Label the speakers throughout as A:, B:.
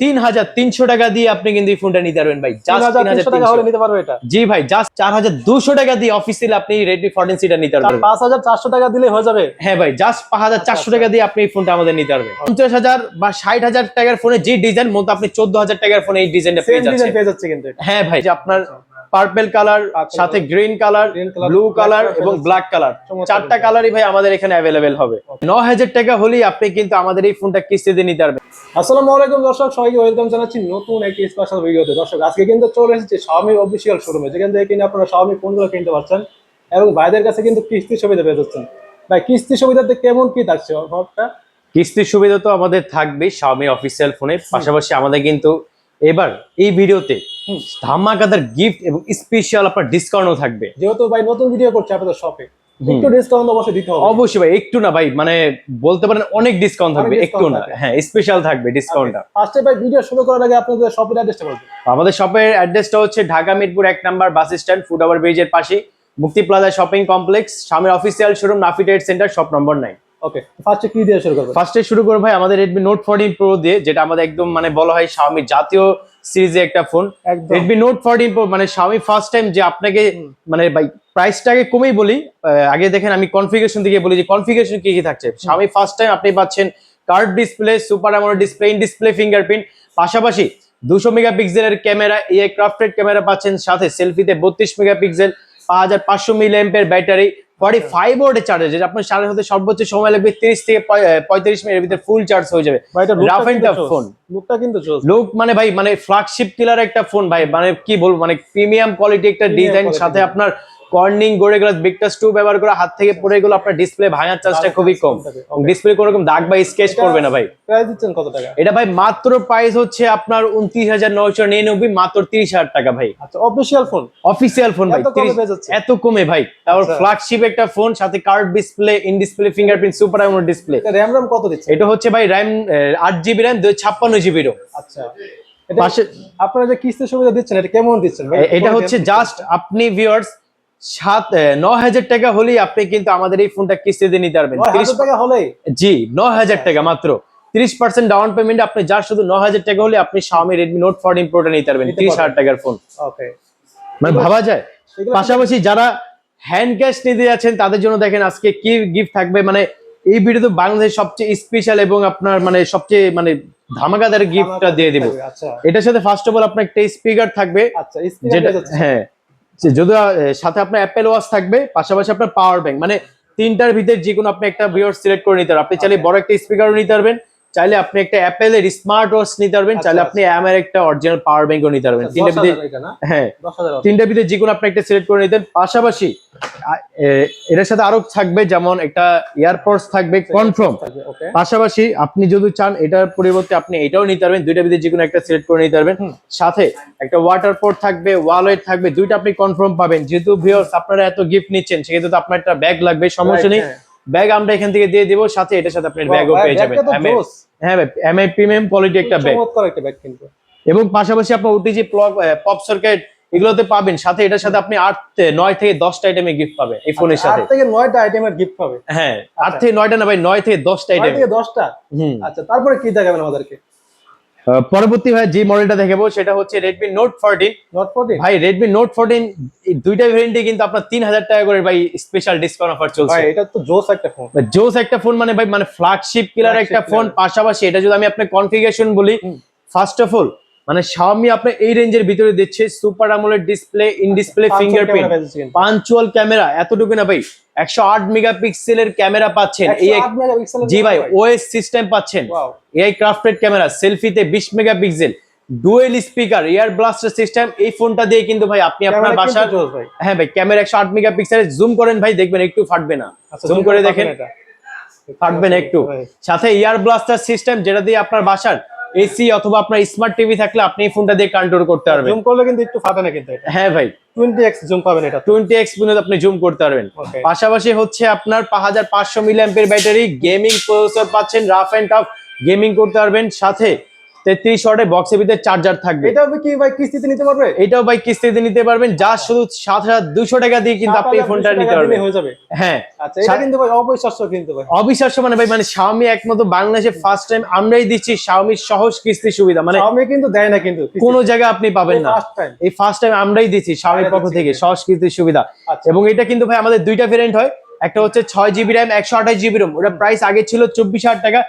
A: তিন হাজার তিনশো টাকা দিয়ে আপনি কিন্তু এই ফোনটা নিতে পারবেন ভাই। জাস্ট তিন হাজার
B: টাকা হলে নিতে পারবে এটা।
A: জি ভাই জাস্ট চার হাজার দুশো টাকা দিয়ে অফিসিয়াল আপনি রেডমি ফোরটিন সিটা নিতে পারবেন।
B: পাঁচ হাজার চারশো টাকা দিলে হয়ে যাবে।
A: হ্যাঁ ভাই জাস্ট পাঁচ হাজার চারশো টাকা দিয়ে আপনি এই ফোনটা আমাদের নিতে পারবেন। পঞ্চাশ হাজার বা ষাট হাজার টাকার ফোনে যে ডিজাইন মতো আপনি চোদ্দ হাজার টাকার ফোনে এই ডিজাইনটা পেয়ে
B: যাচ্ছে কিন্তু
A: হ্যাঁ ভাই যে আপনার পার্পল কালার সাথে গ্রিন কালার ব্লু কালার এবং ব্ল্যাক কালার চারটা কালারই ভাই আমাদের এখানে অ্যাভেলেবেল হবে। ন হাজার টাকা হলেই আপনি কিন্তু আমাদের এই ফোনটা কিস্তিতে নিতে পারবেন।
B: আসসালামু আলাইকুম দর্শক সবাইকে ওয়েলকাম জানাচ্ছি নতুন একটি স্পেশাল ভিডিওতে দর্শক আজকে কিন্তু চলে এসেছে Xiaomi অফিসিয়াল শোরুমে যেখান থেকে কিনে আপনারা Xiaomi ফোনগুলো কিনতে পারছেন এবং ভাইদের কাছে কিন্তু কিস্তি সুবিধা পেয়ে যাচ্ছেন। ভাই কিস্তি সুবিধাতে কেমন কি থাকছে অফারটা?
A: কিস্তির সুবিধা তো আমাদের থাকবে Xiaomi অফিসিয়াল ফোনে পাশাপাশি আমাদের কিন্তু এবার এই ভিডিওতে ধামাকাদার গিফট এবং স্পেশাল আপনার ডিসকাউন্টও থাকবে।
B: যেহেতু ভাই নতুন ভিডিও করছে আপনাদের শপে। একটু ডিসকাউন্ট অবশ্যই দিতে হবে।
A: অবশ্যই ভাই একটু না ভাই মানে বলতে পারেন অনেক ডিসকাউন্ট থাকবে একটু না। হ্যাঁ স্পেশাল থাকবে ডিসকাউন্টটা
B: ফার্স্টে ভাই ভিডিও শুরু করার আগে আপনাদের শপের অ্যাড্রেসটা বলবেন।
A: আমাদের শপের অ্যাড্রেসটা হচ্ছে ঢাকা মিরপুর এক number bus stand foot over ব্রিজের পাশে মুক্তি প্লাজা শপিং কমপ্লেক্স স্বামীর official showroom Nafi trade centre shop number nine
B: okay ফার্স্টে কি দিয়ে শুরু করবেন
A: ফার্স্টে শুরু করব ভাই আমাদের রেডমি নোট ফোরটিন প্রো দিয়ে যেটা আমাদের একদম মানে বলা হয় স্বামী জাতীয় সিরিজে একটা phone Redmi note fourteen pro মানে স্বামী ফার্স্ট টাইম যে আপনাকে মানে ভাই প্রাইসটাকে কমেই বলি আগে দেখেন আমি কনফিগারেশন দিকে বলি যে কনফিগারেশন কি কি থাকছে। স্বামী ফার্স্ট টাইম আপনি পাচ্ছেন curved display super AMOLED display in display fingerprint পাশাপাশি দুশো মেগাপিক্সেলের ক্যামেরা এ ক্রাফটেড ক্যামেরা পাচ্ছেন সাথে সেলফিতে বত্রিশ মেগাপিক্সেল পাঁচ হাজার পাঁচশো milliampere battery forty five ওয়ার্ডের চার্জ যেটা আপনার চার্জ হতে সর্বোচ্চ সময় লাগবে তিরিশ থেকে পঁয়ত্রিশ মিনিটের ভিতরে ফুল চার্জ হয়ে যাবে। রাফ এন্ড টাফ ফোন
B: লুকটা কিন্তু
A: লোক মানে ভাই মানে ফ্ল্যাগশিপ কিলার একটা ফোন ভাই। মানে কি বলব মানে প্রিমিয়াম কোয়ালিটি একটা ডিজাইন সাথে আপনার কর্নিং গড়ে গ্লাস বিগটাস টু ব্যবহার করে হাত থেকে পড়ে গেলো আপনার ডিসপ্লে ভাঙার চান্সটা খুবই কম। ডিসপ্লে কোনো রকম দাগ বা স্কেচ করবে না ভাই।
B: প্রাইস দিচ্ছেন কত টাকা?
A: এটা ভাই মাত্র প্রাইস হচ্ছে আপনার উনত্রিশ হাজার নয়শো নিরানব্বই মাত্র তিরিশ হাজার টাকা ভাই।
B: আচ্ছা অফিসিয়াল ফোন
A: অফিসিয়াল ফোন ভাই
B: এত কমে
A: 30
B: পেয়ে যাচ্ছে?
A: এত কমে ভাই। তারপর
B: আচ্ছা।
A: ফ্ল্যাগশিপ একটা ফোন সাথে curved display in display fingerprint super AMOLED display
B: RAM RAM কত দিচ্ছে?
A: এটা হচ্ছে ভাই র্যাম আট জিবি র্যাম দুই ছাপ্পান্ন জিবি রো
B: আচ্ছা। আপনারা যে কিস্তি সুবিধা দিচ্ছেন এটা কেমন দিচ্ছেন ভাই?
A: এটা হচ্ছে জাস্ট আপনি ভিউয়ার্স সাত ন হাজার টাকা হলেই আপনি কিন্তু আমাদের এই ফোনটা কিস্তিতে নিতে পারবেন।
B: টাকা
A: জি ন হাজার টাকা মাত্র। তিরিশ পার্সেন্ট ডাউন পেমেন্ট আপনি যা শুধু ন হাজার টাকা হলে আপনি Xiaomi Redmi Note 14 Pro টা নিতে পারবেন তিরিশ হাজার। টাকার ফোন মানে ভাবা যায়। পাশাপাশি যারা হ্যান্ড ক্যাশ নিতে যাচ্ছেন তাদের জন্য দেখেন আজকে কি গিফট থাকবে। মানে এই ভিডিও তো বাংলাদেশের সবচেয়ে স্পেশাল এবং আপনার মানে সবচেয়ে মানে ধামাকাদার গিফটটা দিয়ে দিব।
B: আচ্ছা।
A: এটার সাথে ফার্স্ট অফ অল আপনার একটা স্পিকার থাকবে।
B: আচ্ছা
A: যেটা হ্যাঁ। যদি সাথে আপনার অ্যাপেল ওয়াচ থাকবে পাশাপাশি আপনার পাওয়ার ব্যাংক মানে তিনটার ভিতরে যে কোনো আপনি একটা ভিউয়ার সিলেক্ট করে নিতে পারবেন আপনি চাইলে। বড় একটা স্পিকারও নিতে পারবেন চাইলে আপনি একটা অ্যাপেলের স্মার্ট ওয়াচ নিতে পারবেন
B: আচ্ছা,
A: চাইলে আপনি আমার একটা অরিজিনাল পাওয়ার ব্যাংকও নিতে পারবেন।
B: আচ্ছা, এটা না?
A: হ্যাঁ।
B: আছে।
A: ভিতরে যে কোনো আপনি একটা সিলেক্ট করে নিতেন পাশাপাশি এটার সাথে আরও থাকবে যেমন একটা এয়ারপোর্টস থাকবে কনফার্ম পাশাপাশি আপনি যদি চান এটার পরিবর্তে আপনি এটাও নিতে পারবেন। দুইটা ভিতরে যে কোনো একটা সিলেক্ট করে নিতে পারবেন। সাথে একটা ওয়াটার পোর্ট থাকবে ওয়ালেট থাকবে দুইটা আপনি কনফার্ম পাবেন। যেহেতু ভিউয়ার্স আপনারা এত গিফট নিচ্ছেন সেক্ষেত্রে তো আপনার একটা ব্যাগ লাগবে সমস্যা নেই।
B: হ্যাঁ।
A: ব্যাগ আমরা এখান থেকে দিয়ে দেবো সাথে এটার সাথে আপনি ব্যাগও পেয়ে যাবেন। হ্যাঁ ভাই এমআই প্রিমিয়াম কোয়ালিটি একটা ব্যাগ।
B: চমৎকার একটা ব্যাগ কিন্তু
A: এবং পাশাপাশি আপনার ওটিজি প্লগ পপ সার্কিট এগুলোতে পাবেন। সাথে এটার সাথে আপনি আট নয় থেকে দশটা আইটেমে গিফট পাবে এই ফোনের
B: আচ্ছা,
A: সাথে।
B: আট থেকে নয়টা আইটেমের গিফট পাবে।
A: হ্যাঁ আট থেকে নয়টা না ভাই নয় থেকে দশটা আইটেম
B: থেকে দশটা?
A: হুম।
B: আচ্ছা তারপরে কি দেখাবেন আমাদেরকে?
A: পরবর্তী ভাই যে মডেলটা দেখাবো সেটা হচ্ছে Redmi note fourteen
B: not forty
A: ভাই রেডমি নোট ফোরটিন দুইটা ভেরিয়েন্টে কিন্তু আপনার তিন হাজার টাকা করে ভাই স্পেশাল ডিসকাউন্ট অফার চলছে।
B: ভাই এটা তো জোস একটা ফোন
A: জোস একটা ফোন মানে ভাই মানে ফ্ল্যাগশিপ কিলার একটা ফোন পাশাপাশি এটা যদি আমি আপনার কনফিগারেশন বলি ফার্স্ট অফ অল মানে Xiaomi আপনার এই রেঞ্জের ভিতরে দিচ্ছে super AMOLED display in display fingerprint punctual camera এতটুকু না ভাই। একশো আট মেগাপিক্সেলের ক্যামেরা পাচ্ছেন। জি ভাই ওএস সিস্টেম পাচ্ছেন। এআই ক্রাফটেড ক্যামেরা সেলফিতে বিশ megapixel. Dual speaker air blaster system এই ফোনটা দিয়ে কিন্তু ভাই আপনি আপনার বাসার হ্যাঁ ভাই ক্যামেরা একশো আট মেগাপিক্সেল জুম করেন ভাই দেখবেন একটু ফাটবে না।
B: আচ্ছা,
A: জুম করে দেখেন। ফাটবে না একটু। সাথে এয়ার ব্লাস্টার সিস্টেম যেটা দিয়ে আপনার বাসার এসি অথবা আপনার স্মার্ট টিভি থাকলে আপনি এই ফোনটা দিয়ে কন্ট্রোল করতে পারবেন।
B: জুম করলে কিন্তু একটু ফাটে না কিন্তু
A: হ্যাঁ ভাই।
B: 20x জুম পাবেন এটা
A: টোয়েন্টি এক্স পর্যন্ত আপনি জুম করতে পারবেন। পাশাপাশি হচ্ছে আপনার পাঁচ হাজার পাঁচশো মিলি ব্যাটারি গেমিং প্রসেসর পাচ্ছেন রাফ এন্ড টাফ গেমিং করতে পারবেন। সাথে তেত্রিশ ওয়াটের বক্সের ভিতরে চার্জার থাকবে।
B: এটা কি ভাই কিস্তিতে নিতে পারবে?
A: এটাও ভাই কিস্তিতে নিতে পারবেন যা শুধু সাত হাজার দুশো টাকা দিয়ে কিন্তু আপনি এই ফোনটা নিতে পারবেন।
B: হয়ে যাবে।
A: হ্যাঁ।
B: আচ্ছা এটা কিন্তু ভাই অবিশ্বাস্য কিন্তু ভাই।
A: অবিশ্বাস্য মানে ভাই মানে Xiaomi একমাত্র বাংলাদেশে ফার্স্ট টাইম আমরাই দিচ্ছি Xiaomi সহজ কিস্তি সুবিধা। মানে
B: আমি কিন্তু দেয় না কিন্তু
A: কোনো জায়গায় আপনি পাবেন না। এই ফার্স্ট টাইম আমরাই দিচ্ছি Xiaomi পক্ষ থেকে সহজ কিস্তির সুবিধা।
B: আচ্ছা।
A: এবং এটা কিন্তু ভাই আমাদের দুইটা ভেরিয়েন্ট হয়। একটা হচ্ছে ছয় জিবি র্যাম একশো আঠাশ জিবি রোম ওটা প্রাইস আগে ছিল চব্বিশ হাজার টাকা।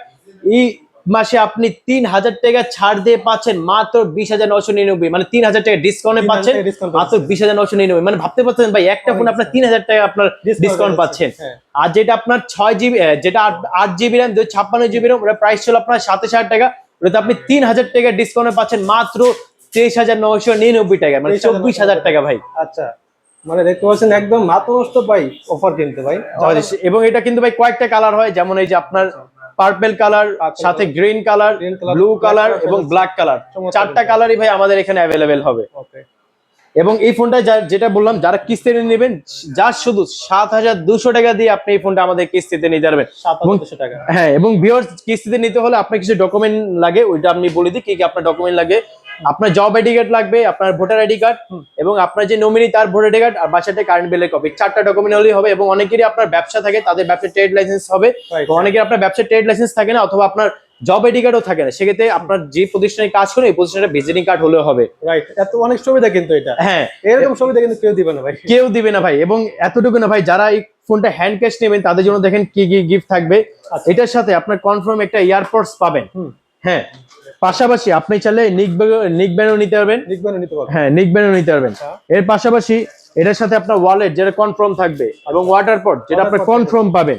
A: এই মাসে আপনি তিন হাজার টাকা ছাড় দিয়ে পাচ্ছেন মাত্র বিশ হাজার নশো নিরানব্বই। মানে তিন হাজার টাকা ডিসকাউন্টে পাচ্ছেন মাত্র বিশ হাজার নশো নিরানব্বই। মানে ভাবতে পারছেন ভাই একটা ফোন আপনার তিন হাজার টাকা আপনার ডিসকাউন্ট পাচ্ছেন।
B: হ্যাঁ।
A: আর যেটা আপনার ছয় জিবি যেটা আট- জিবি র্যাম ছাপ্পান্ন জিবি র্যাম ওটা প্রাইস ছিল আপনার সাতাশ হাজার টাকা। ওটাতে আপনি তিন হাজার টাকা ডিসকাউন্টে পাচ্ছেন মাত্র তেইশ হাজার নশো নিরানব্বই টাকা। মানে চব্বিশ হাজার টাকা ভাই।
B: আচ্ছা। মানে দেখতে পাচ্ছেন একদম মাত্র ভাই অফার কিনতে ভাই।
A: এবং এটা কিন্তু ভাই কয়েকটা কালার হয় যেমন এই যে আপনার পার্পেল কালার সাথে গ্রিন কালার ব্লু কালার এবং ব্ল্যাক কালার চারটা কালারই ভাই আমাদের এখানে অ্যাভেলেবেল হবে। এবং এই ফোনটা যা- যেটা বললাম যারা কিস্তিতে নেবেন যা শুধু সাত হাজার দুশো টাকা দিয়ে আপনি এই ফোনটা আমাদের কিস্তিতে নিতে পারবেন।
B: টাকা।
A: হ্যাঁ এবং বিয়র কিস্তিতে নিতে হলে আপনার কিছু ডকুমেন্ট লাগে ওইটা আপনি বলে দিই কি কি আপনার ডকুমেন্ট লাগে আপনার জব আইডি কার্ড লাগবে আপনার ভোটার আইডি কার্ড এবং আপনার যে নমিনি তার ভোটার আইডি কার্ড আর বাসাতে কারেন্ট বিলের কপি চারটা ডকুমেন্ট হলেই হবে এবং অনেকেরই আপনার ব্যবসা থাকে তাদের ব্যবসার ট্রেড লাইসেন্স হবে। অনেকের আপনার ব্যবসার ট্রেড লাইসেন্স থাকে না অথবা আপনার জব আইডি কার্ডও থাকে না। সেক্ষেত্রে আপনার যে প্রতিষ্ঠানে কাজ করে এই প্রতিষ্ঠানের ভিজিটিং কার্ড হলেও হবে।
B: রাইট এত অনেক সুবিধা কিন্তু এটা।
A: হ্যাঁ।
B: এরকম সুবিধা কিন্তু কেউ দিবে না ভাই।
A: কেউ দিবে না ভাই এবং এতটুকু না ভাই যারা এই ফোনটা হ্যান্ড ক্যাশ নেবেন তাদের জন্য দেখেন কি কি গিফট থাকবে।
B: আচ্ছা।
A: এটার সাথে আপনার কনফার্ম একটা ইয়ারপডস পাবেন। হ্যাঁ। পাশাপাশি আপনি চাইলে নিক নিক ব্যানও নিতে পারবেন।
B: লিখবেন নিতে পারবে
A: হ্যাঁ নিক ব্যানও নিতে পারবেন।
B: আচ্ছা।
A: এর পাশাপাশি এটার সাথে আপনার ওয়ালেট যেটা কনফার্ম থাকবে এবং ওয়াটার পট যেটা আপনার কনফার্ম পাবেন।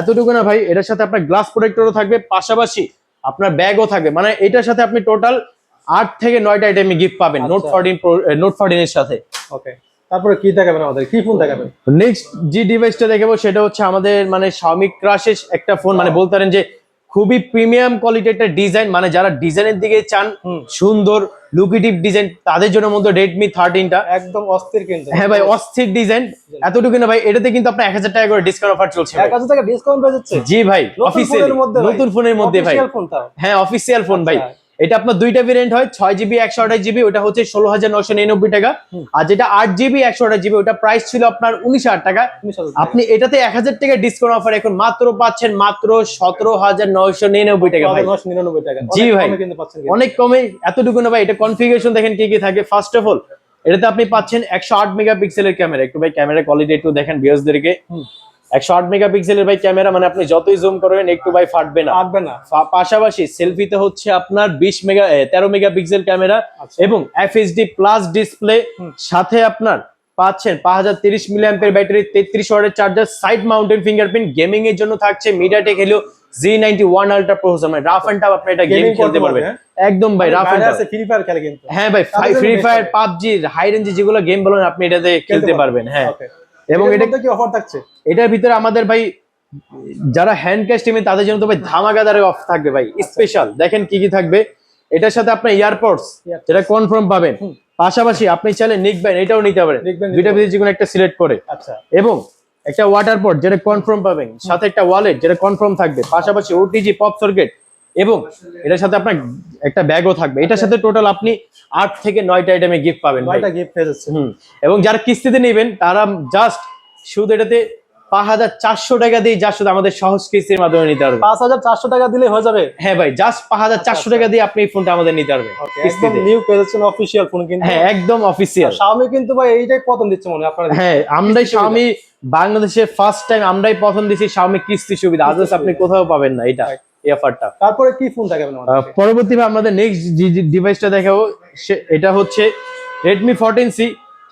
A: এতটুকু না ভাই এটার সাথে আপনার গ্লাস প্রোটেক্টরও থাকবে। পাশাপাশি আপনার ব্যাগও থাকবে। মানে এটার সাথে আপনি টোটাল আট থেকে নয়টা আইটেমে গিফট পাবেন। নোট। ফোরটিন নোট ফোরটিন এর সাথে।
B: ওকে তারপরে কি দেখাবেন আমাদের? কি ফোন দেখাবেন?
A: নেক্সট যে ডিভাইসটা দেখাবো সেটা হচ্ছে আমাদের মানে Xiaomi ক্রাশের একটা ফোন মানে বলতে পারেন যে খুবই প্রিমিয়াম কোয়ালিটির একটা ডিজাইন মানে যারা ডিজাইনের দিকে চান সুন্দর লুকিটিভ ডিজাইন তাদের জন্য মধ্যে রেডমি থার্টিনটা
B: একদম অস্থির কিন্তু।
A: হ্যাঁ ভাই অস্থির ডিজাইন এতটুকু না ভাই এটাতে কিন্তু আপনার এক হাজার টাকা করে ডিসকাউন্ট অফার চলছে
B: এক হাজার টাকা ডিসকাউন্ট পাওয়া যাচ্ছে?
A: জি ভাই অফিসিয়াল নতুন ফোনের মধ্যে ভাই। হ্যাঁ অফিসিয়াল ফোন ভাই।
B: আচ্ছা।
A: এটা আপনার দুইটা ভেরিয়েন্ট হয় ছয় জিবি একশো আঠাশ জিবি ওটা হচ্ছে ষোলো হাজার নশো নিরানব্বই টাকা। আর যেটা আট জিবি একশো আঠাশ জিবি ওটা প্রাইস ছিল আপনার উনিশ হাজার টাকা। আপনি এটাতে এক হাজার টাকা ডিসকাউন্ট অফার এখন মাত্র পাচ্ছেন মাত্র সতেরো হাজার নয়শো নিরানব্বই টাকা ভাই।
B: নশো নিরানব্বই টাকা।
A: জি ভাই। অনেক কমে এতটুকু না ভাই এটা কনফিগারেশন দেখেন কি কি থাকে। ফার্স্ট অফ অল এটাতে আপনি পাচ্ছেন একশো আট মেগাপিক্সেলের ক্যামেরা একটু ভাই ক্যামেরা কোয়ালিটি একটু দেখেন ভিউয়ার্সদেরকে
B: হুম।
A: একশো আট মেগাপিক্সেলের ভাই ক্যামেরা মানে আপনি যতই জুম করবেন একটু ভাই ফাটবে না।
B: আসবে না।
A: পাশাপাশি সেলফিতে হচ্ছে আপনার বিশ মেগা তেরো মেগাপিক্সেল ক্যামেরা
B: আচ্ছা।
A: এবং এফএসডি প্লাস ডিসপ্লে সাথে আপনার পাচ্ছেন পাঁচ হাজার তিরিশ মিলিয়াম্পের ব্যাটারি তেত্রিশ ওয়াটের charger side mounted fingerprint gaming এর জন্য থাকছে MediaTek Helio G ninety one ultra processor মানে রাফ অ্যান্ড টাফ আপনি এটা গেম খেলতে পারবেন।
B: পারবে,
A: একদম ভাই rough and tough
B: free fire খেলে কিন্তু।
A: হ্যাঁ ভাই ফ্রি ফায়ার পাবজি হাই রেঞ্জে যেগুলো গেম বলেন আপনি এটাতে খেলতে পারবেন। হ্যাঁ. এবং এটা
B: কি অফার থাকছে?
A: এটার ভিতরে আমাদের ভাই যারা হ্যান্ড ক্যাশ টিমে তাদের জন্য তো ভাই ধামাকাদারে অফ থাকবে ভাই স্পেশাল দেখেন কি কি থাকবে। এটার সাথে আপনার ইয়ারপডস যেটা কনফার্ম পাবেন। পাশাপাশি আপনি চাইলে নিকবেন এটাও নিতে পারেন। দুইটা ভিতরে যে কোনো একটা সিলেক্ট করে।
B: আচ্ছা।
A: এবং একটা ওয়াটার পট যেটা কনফার্ম পাবেন। সাথে একটা ওয়ালেট যেটা কনফার্ম থাকবে। পাশাপাশি ওটিজি পপ সার্কিট এবং এটার সাথে আপনার একটা ব্যাগও থাকবে। এটার সাথে টোটাল আপনি আট থেকে নয়টা আইটেমে গিফট পাবেন
B: নয়টা গিফট পেয়ে
A: হুম এবং যারা কিস্তিতে নেবেন তারা জাস্ট শুধু এটাতে পাঁচ হাজার চারশো টাকা দিয়ে যা শুধু আমাদের সহজ কিস্তির মাধ্যমে নিতে পারবেন।
B: পাঁচ হাজার চারশো টাকা দিলে হয়ে যাবে?
A: হ্যাঁ ভাই জাস্ট পাঁচ হাজার চারশো টাকা দিয়ে আপনি এই ফোনটা আমাদের নিতে
B: একদম
A: কিস্তিতে।
B: নিউ পেয়ে যাচ্ছেন অফিসিয়াল ফোন কিন্তু।
A: হ্যাঁ একদম অফিসিয়াল
B: Xiaomi কিন্তু ভাই এইটাই প্রথম দিচ্ছে মনে আপনারা
A: হ্যাঁ আমরাই স্বামী বাংলাদেশে ফার্স্ট টাইম আমরাই প্রথম দিচ্ছি স্বামী কিস্তি সুবিধা। আদার্স আপনি কোথাও পাবেন না এটা. এই অফারটা
B: তারপরে কি ফোন দেখাবেন আমাদের
A: পরবর্তীতে আমাদের নেক্সট যে ডিভাইসটা দেখাবো এটা হচ্ছে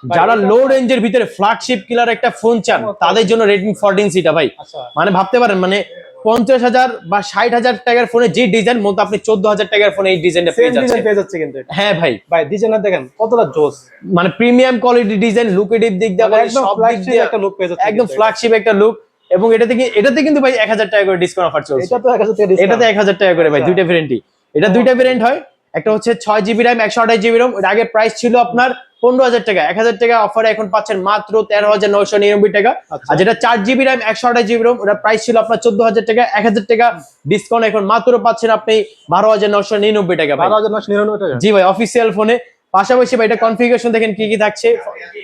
A: যারা লো রেঞ্জের ভিতরে ফ্ল্যাগশিপ কিলার একটা ফোন চান তাদের জন্য ফোরটিন সিটা ভাই।
B: আচ্ছা।
A: মানে ভাবতে পারেন মানে পঞ্চাশ হাজার বা ষাট হাজার টাকার ফোনে যে ডিজাইন মতো আপনি চোদ্দ হাজার টাকার ফোনে এই ডিজাইনটা পেয়ে
B: যাচ্ছে কিন্তু
A: হ্যাঁ ভাই।
B: ভাই ডিজাইনার দেখেন কতটা জোস।
A: মানে প্রিমিয়াম কোয়ালিটি ডিজাইন লুকেটিভ দিক দিয়ে
B: একদম
A: সব দিক দিয়ে
B: একটা লুক পেয়ে যাচ্ছে
A: একদম ফ্ল্যাগশিপ একটা লুক এবং এটাতে কি এটাতে কিন্তু ভাই এক হাজার টাকা করে ডিসকাউন্ট অফার চলছে।
B: এটা তো এক হাজার।
A: এটাতে এক হাজার টাকা করে ভাই
B: আচ্ছা।
A: দুইটা ভ্যারিয়েন্টই এটা দুইটা ভ্যারিয়েন্ট হয় একটা হচ্ছে ছয় জিবি র্যাম একশো আঠাশ জিবি র্যাম আগে প্রাইস ছিল আপনার পনেরো হাজার টাকা। এক হাজার টাকা অফারে এখন পাচ্ছেন মাত্র তেরো হাজার নয়শো নিরানব্বই টাকা।
B: আচ্ছা।
A: আর যেটা চার জিবি র্যাম একশো আঠাশ জিবি রোম ওটা প্রাইস ছিল আপনার চোদ্দ হাজার টাকা এক হাজার টাকা ডিসকাউন্ট এখন মাত্র পাচ্ছেন আপনি বারো হাজার নয়শো নিরানব্বই টাকা ভাই।
B: বারো হাজার নশো নিরানব্বই টাকা।
A: জি ভাই অফিসিয়াল ফোনে পাশাপাশি বা এটা কনফিগারেশন দেখেন কি কি থাকছে।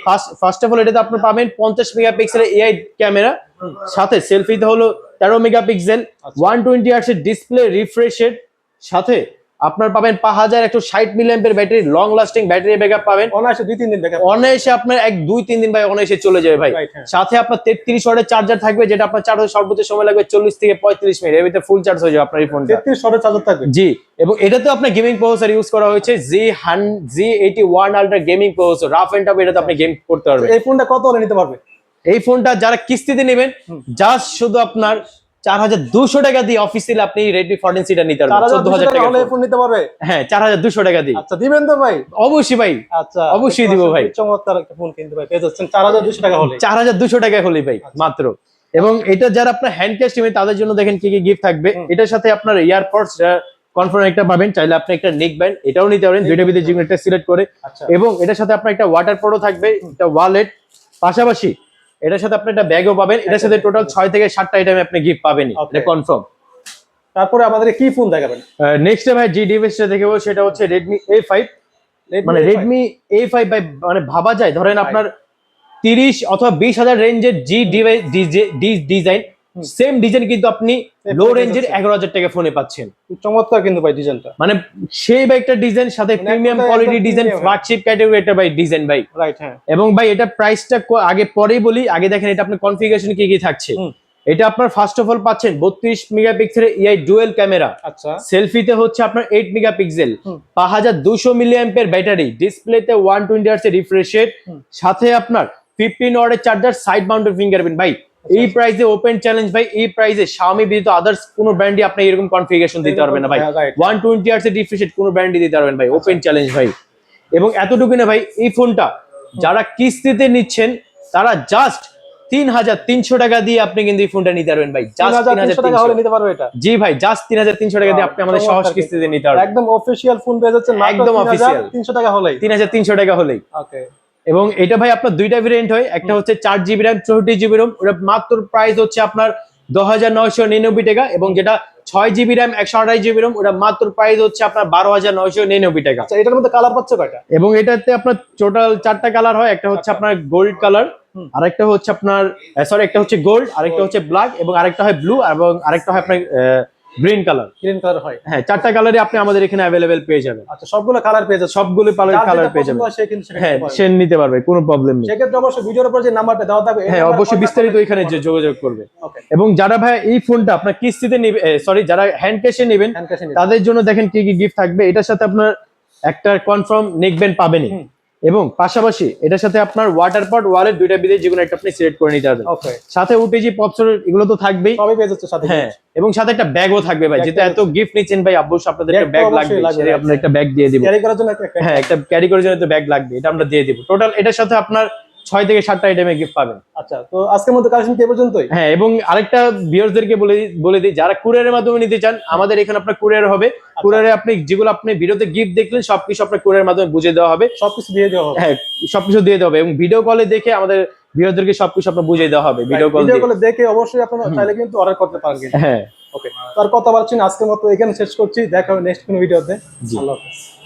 A: ফার্স্ট ফার্স্ট অফ অল এটাতে আপনি পাবেন পঞ্চাশ মেগাপিক্সেলের এআই ক্যামেরা সাথে সেলফিতে হলো তেরো মেগাপিক্সেল ওয়ান টোয়েন্টি আর্টসের ডিসপ্লে রিফ্রেশের সাথে আপনার পাবেন পাঁচ হাজার একশো ষাট মিলিয়ামের battery long lasting battery backup পাবেন।
B: অনায়াসে দুই তিন দিন
A: অনায়াসে আপনার এক দুই তিন দিন ভাই অনায়াসে চলে যাবে ভাই।
B: হ্যাঁ।
A: সাথে আপনার তেত্রিশ ওয়াটের চার্জার থাকবে যেটা আপনার চার্জ সর্বোচ্চ সময় লাগবে চল্লিশ থেকে পঁয়ত্রিশ মিনিট। এর ভিতরে ফুল চার্জ হয়ে যাবে আপনার এই ফোনটা
B: তেত্রিশ চার্জার থাকবে।
A: জি এবং এটাতে আপনার গেমিং প্রসেসর ইউজ করা হয়েছে G Han G eighty one ultra gaming processor rough and tough এটাতে আপনি গেম করতে পারবেন।
B: এই ফোনটা কত হলে নিতে পারবে?
A: এই ফোনটা যারা কিস্তিতে নেবেন জাস্ট শুধু আপনার চার হাজার দুশো টাকা দিয়ে অফিসিয়াল আপনি রেডমি ফোরটিন সিটা নিতে পারবেন চোদ্দ হাজার
B: টাকা ফোন নিতে পারবে?
A: হ্যাঁ চার হাজার দুশো টাকা দিয়ে।
B: আচ্ছা দিবেন তো ভাই?
A: অবশ্যই ভাই
B: আচ্ছা
A: অবশ্যই দিব ভাই।
B: চমৎকার একটা ফোন কিনতে ভাই পেয়ে যাচ্ছেন চার হাজার দুশো টাকা হলে।
A: চার হাজার দুশো টাকা হলেই ভাই মাত্র। এবং এটা যারা আপনার হ্যান্ড ক্যাশ নেবেন তাদের জন্য দেখেন কি কি গিফট থাকবে। এটার সাথে আপনার ইয়ারপডস কনফার্ম একটা পাবেন। চাইলে আপনি একটা নেক ব্যান্ড এটাও নিতে পারেন। দুইটা ভিতরে কোনো একটা সিলেক্ট করে।
B: আচ্ছা।
A: এবং এটার সাথে আপনার একটা ওয়াটার প্রো থাকবে একটা ওয়ালেট পাশাপাশি এটার সাথে আপনি একটা ব্যাগও পাবেন। এটার সাথে টোটাল ছয় থেকে সাতটা আইটেম আপনি গিফট
B: পাবেন.
A: এটা কনফার্ম
B: তারপরে আমাদের কি ফোন দেখাবেন?
A: নেক্সট ভাই জি ডিভাইসটা দেখব সেটা হচ্ছে রেডমি এ ফাইভ মানে রেডমি এ ফাইভ বাই মানে ভাবা যায়। ধরেন আপনার তিরিশ অথবা বিশ হাজার রেঞ্জের G device design. Same design কিন্তু আপনি লো রেঞ্জের। এগারো হাজার টাকা ফোনে পাচ্ছেন।
B: চমৎকার কিন্তু ভাই ডিজাইনটা
A: মানে সেই ভাই একটা ডিজাইন সাথে premium quality design flagship category একটা ভাই ডিজাইন ভাই।
B: রাইট হ্যাঁ।
A: এবং ভাই এটা প্রাইসটা আগে পরেই বলি আগে দেখেন এটা আপনার কনফিগারেশন কি কি থাকছে। এটা আপনার ফার্স্ট অফ অল পাচ্ছেন বত্রিশ মেগাপিক্সেলের ইআই ডুয়েল ক্যামেরা
B: আচ্ছা।
A: সেলফিতে হচ্ছে আপনার এইট মেগাপিক্সেল। পাঁচ হাজার দুশো মিলি অ্যাম্পের ব্যাটারি ডিসপ্লেতে one twenty hertz refresh rate সাথে আপনার ফিফটিন ওয়ার্ডের চার্জার সাইড মাউন্টেড ফিঙ্গারপ্রিন্ট ভাই এই প্রাইসে ওপেন চ্যালেঞ্জ ভাই এই প্রাইসে Xiaomi ব্যতীত আদার্স কোনো ব্র্যান্ডই আপনি এরকম কনফিগারেশন দিতে পারবেন না ভাই।
B: হ্যাঁ, right.
A: One twenty hertz refresh কোনো ব্র্যান্ডই দিতে পারবেন ভাই ওপেন চ্যালেঞ্জ ভাই। এবং এতটুকু না ভাই এই ফোনটা যারা কিস্তিতে নিচ্ছেন তারা জাস্ট তিন হাজার তিনশো টাকা দিয়ে আপনি কিন্তু এই ফোনটা নিতে পারবেন ভাই জাস্ট তিন হাজার
B: টাকা হলে নিতে পারবে এটা।
A: জি ভাই জাস্ট তিন হাজার তিনশো টাকা দিয়ে আপনি আমাদের সহজ কিস্তিতে নিতে পারবেন।
B: একদম অফিসিয়াল ফোন পেয়ে যাচ্ছেন
A: একদম official।
B: তিনশো টাকা হলেই।
A: তিন হাজার তিনশো টাকা হলেই।
B: ওকে
A: এবং এটা ভাই আপনার দুইটা ভেরিয়েন্ট হয়। একটা হচ্ছে চার জিবি র্যাম চৌষট্টি জিবি রোম ওটা মাত্র প্রাইস হচ্ছে আপনার দশ হাজার নয়শো নিরানব্বই টাকা এবং যেটা ছয় জিবি র্যাম একশো আঠাশ জিবি রোম ওটা মাত্র প্রাইস হচ্ছে আপনার বারো হাজার নয়শো নিরানব্বই টাকা।
B: আচ্ছা এটার মধ্যে কালার পাচ্ছে কয়টা?
A: এবং এটাতে আপনার টোটাল চারটা কালার হয়। একটা হচ্ছে আপনার গোল্ড কালার। আরেকটা হচ্ছে আপনার সরি একটা হচ্ছে গোল্ড আরেকটা হচ্ছে ব্ল্যাক এবং আরেকটা হয় ব্লু এবং আরেকটা হয় আপনার গ্রিন কালার
B: গ্রিন কালার হয়।
A: হ্যাঁ চারটা কালারে আপনি আমাদের এখানে অ্যাভেলেবেল পেয়ে যাবেন।
B: আচ্ছা সবগুলো কালার পেয়ে যাচ্ছে
A: সবগুলো কালার কালার পেয়ে যাবেন।
B: হয় সে কিন্তু
A: হ্যাঁ
B: নিতে পারবে।
A: সে নিতে পারবে কোনো প্রবলেম নেই।
B: সেক্ষেত্রে অবশ্যই ভিডিওর উপর যে নাম্বারটা দেওয়া থাকবে
A: হ্যাঁ অবশ্যই বিস্তারিত এখানে যে যোগাযোগ করবে। এবং যারা ভাই এই ফোনটা আপনার কিস্তিতে নিবে সরি যারা হ্যান্ড ক্যাশে নেবেন তাদের জন্য দেখেন কি কি গিফট থাকবে। এটার সাথে আপনার একটা কনফার্ম নেক ব্যান্ড পাবেনই। এবং পাশাপাশি এটার সাথে আপনার ওয়াটার পট ওয়ালেট দুইটা বিদে যেগুলো একটা আপনি সিলেক্ট করে নিতে পারবেন। সাথে ওটিজি পপসর এগুলো তো থাকবেই।
B: সবই পেয়ে যাচ্ছে সাথে
A: হ্যাঁ এবং সাথে একটা ব্যাগও থাকবে ভাই যেটা এত গিফট নিচ্ছেন ভাই আব্বু আপনাদের একটা ব্যাগ লাগবে। আপনার একটা ব্যাগ দিয়ে দিব।
B: ক্যারি করার জন্য
A: হ্যাঁ একটা ক্যারি করার জন্য তো ব্যাগ লাগবে এটা আমরা দিয়ে দিব। টোটাল এটার সাথে আপনার ছয় থেকে সাতটা আইটেমে গিফট পাবেন।
B: আচ্ছা তো আজকের মধ্যে কালেকশন কে পর্যন্তই।
A: হ্যাঁ এবং আরেকটা ভিউয়ার্সদেরকে বলে বলে দিই যারা কুরিয়ারের মাধ্যমে নিতে চান আমাদের এখানে আপনার কুরিয়ার হবে।
B: আচ্ছা।
A: কুরিয়ারে আপনি যেগুলো আপনি ভিডিওতে গিফট দেখলেন সবকিছু আপনার কুরিয়ারের মাধ্যমে বুঝে দেওয়া হবে।
B: সবকিছু দিয়ে দেওয়া হবে।
A: হ্যাঁ সবকিছু দিয়ে দেওয়া হবে এবং ভিডিও কলে দেখে আমাদের ভিউয়ারদেরকে সবকিছু আপনার বুঝিয়ে দেওয়া হবে ভিডিও কল
B: ভিডিও কলে দেখে অবশ্যই আপনারা চাইলে কিন্তু অর্ডার করতে পারবেন।
A: হ্যাঁ।
B: ওকে তার কথা বলছেন আজকের মতো এখানে শেষ করছি দেখা হবে নেক্সট কোনো ভিডিওতে। আল্লাহ হাফেজ।